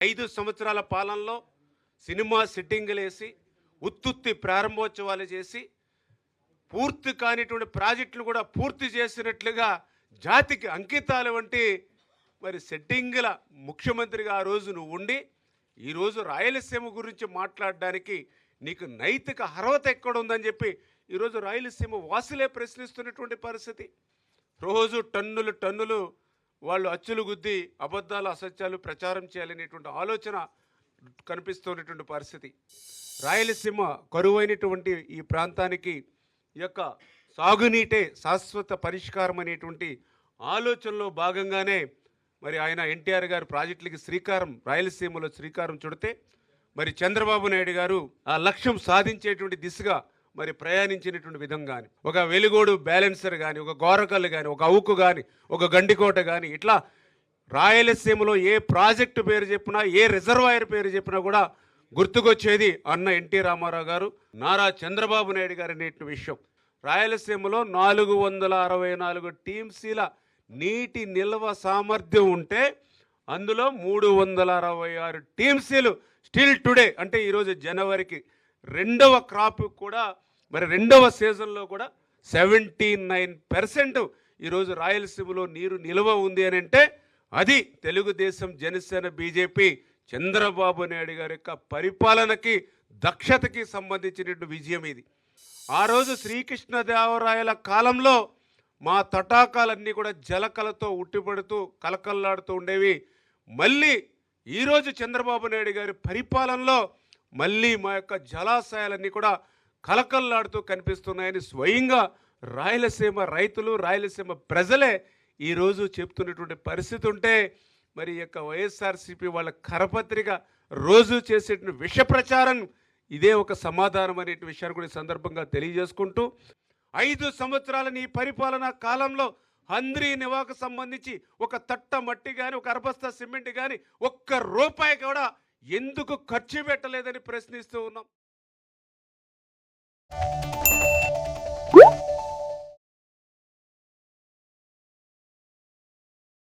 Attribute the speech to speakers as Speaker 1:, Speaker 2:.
Speaker 1: ఐదు సంవత్సరాల పాలనలో సినిమా సెట్టింగులు వేసి ఉత్తుత్తి ప్రారంభోత్సవాలు చేసి పూర్తి కానిటువంటి ప్రాజెక్టులు కూడా పూర్తి చేసినట్లుగా జాతికి అంకితాలు వంటి మరి సెట్టింగుల ముఖ్యమంత్రిగా ఆ రోజు నువ్వు ఉండి ఈరోజు రాయలసీమ గురించి మాట్లాడడానికి నీకు నైతిక అర్హత ఎక్కడ ఉందని చెప్పి ఈరోజు రాయలసీమ వాసులే ప్రశ్నిస్తున్నటువంటి పరిస్థితి. రోజు టన్నులు టన్నులు వాళ్ళు అచ్చులు గుద్ది అబద్ధాలు అసత్యాలు ప్రచారం చేయాలనేటువంటి ఆలోచన కనిపిస్తున్నటువంటి పరిస్థితి. రాయలసీమ కరువైనటువంటి ఈ ప్రాంతానికి యొక్క సాగునీటే శాశ్వత పరిష్కారం అనేటువంటి ఆలోచనలో భాగంగానే మరి ఆయన ఎన్టీఆర్ గారు ప్రాజెక్టులకి శ్రీకారం రాయలసీమలో శ్రీకారం చుడితే మరి చంద్రబాబు నాయుడు గారు ఆ లక్ష్యం సాధించేటువంటి దిశగా మరి ప్రయాణించినటువంటి విధం కానీ ఒక వెలుగోడు బ్యాలెన్సర్ కానీ ఒక గోరకల్లు కానీ ఒక అవుకు కానీ ఒక గండికోట కానీ ఇట్లా రాయలసీమలో ఏ ప్రాజెక్టు పేరు చెప్పినా ఏ రిజర్వాయర్ పేరు చెప్పినా కూడా గుర్తుకొచ్చేది అన్న ఎన్టీ రామారావు గారు నారా చంద్రబాబు నాయుడు గారు అనేటి విషయం. రాయలసీమలో నాలుగు వందల అరవై నాలుగు టీంసీల నీటి నిల్వ సామర్థ్యం ఉంటే అందులో మూడు వందల అరవై ఆరు టీంసీలు స్టిల్ టుడే అంటే ఈరోజు జనవరికి రెండవ క్రాప్ కూడా మరి రెండవ సీజన్లో కూడా సెవెంటీ నైన్ పర్సెంట్ ఈరోజు రాయలసీమలో నీరు నిల్వ ఉంది అని అంటే అది తెలుగుదేశం జనసేన బీజేపీ చంద్రబాబు నాయుడు గారి యొక్క పరిపాలనకి దక్షతకి సంబంధించినటువంటి విజయం ఇది. ఆ రోజు శ్రీకృష్ణదేవరాయల కాలంలో మా తటాకాలన్నీ కూడా జలకలతో ఉట్టిపడుతూ కలకల్లాడుతూ ఉండేవి. మళ్ళీ ఈరోజు చంద్రబాబు నాయుడు గారి పరిపాలనలో మళ్ళీ మా యొక్క జలాశయాలన్నీ కూడా కలకల్లాడుతూ కనిపిస్తున్నాయని స్వయంగా రాయలసీమ రైతులు రాయలసీమ ప్రజలే ఈరోజు చెప్తున్నటువంటి పరిస్థితి ఉంటే మరి యొక్క వైఎస్ఆర్సీపీ వాళ్ళ కరపత్రిక రోజు చేసేటువంటి విష ప్రచారం ఇదే ఒక సమాధానం అనే విషయాన్ని కూడా సందర్భంగా తెలియజేసుకుంటూ ఐదు సంవత్సరాల నీ పరిపాలన కాలంలో హంద్రీ నివాకు సంబంధించి ఒక తట్ట మట్టి కానీ ఒక అరబస్తా సిమెంట్ కానీ ఒక్క రూపాయి కూడా ఎందుకు ఖర్చు పెట్టలేదని ప్రశ్నిస్తూ ఉన్నాం?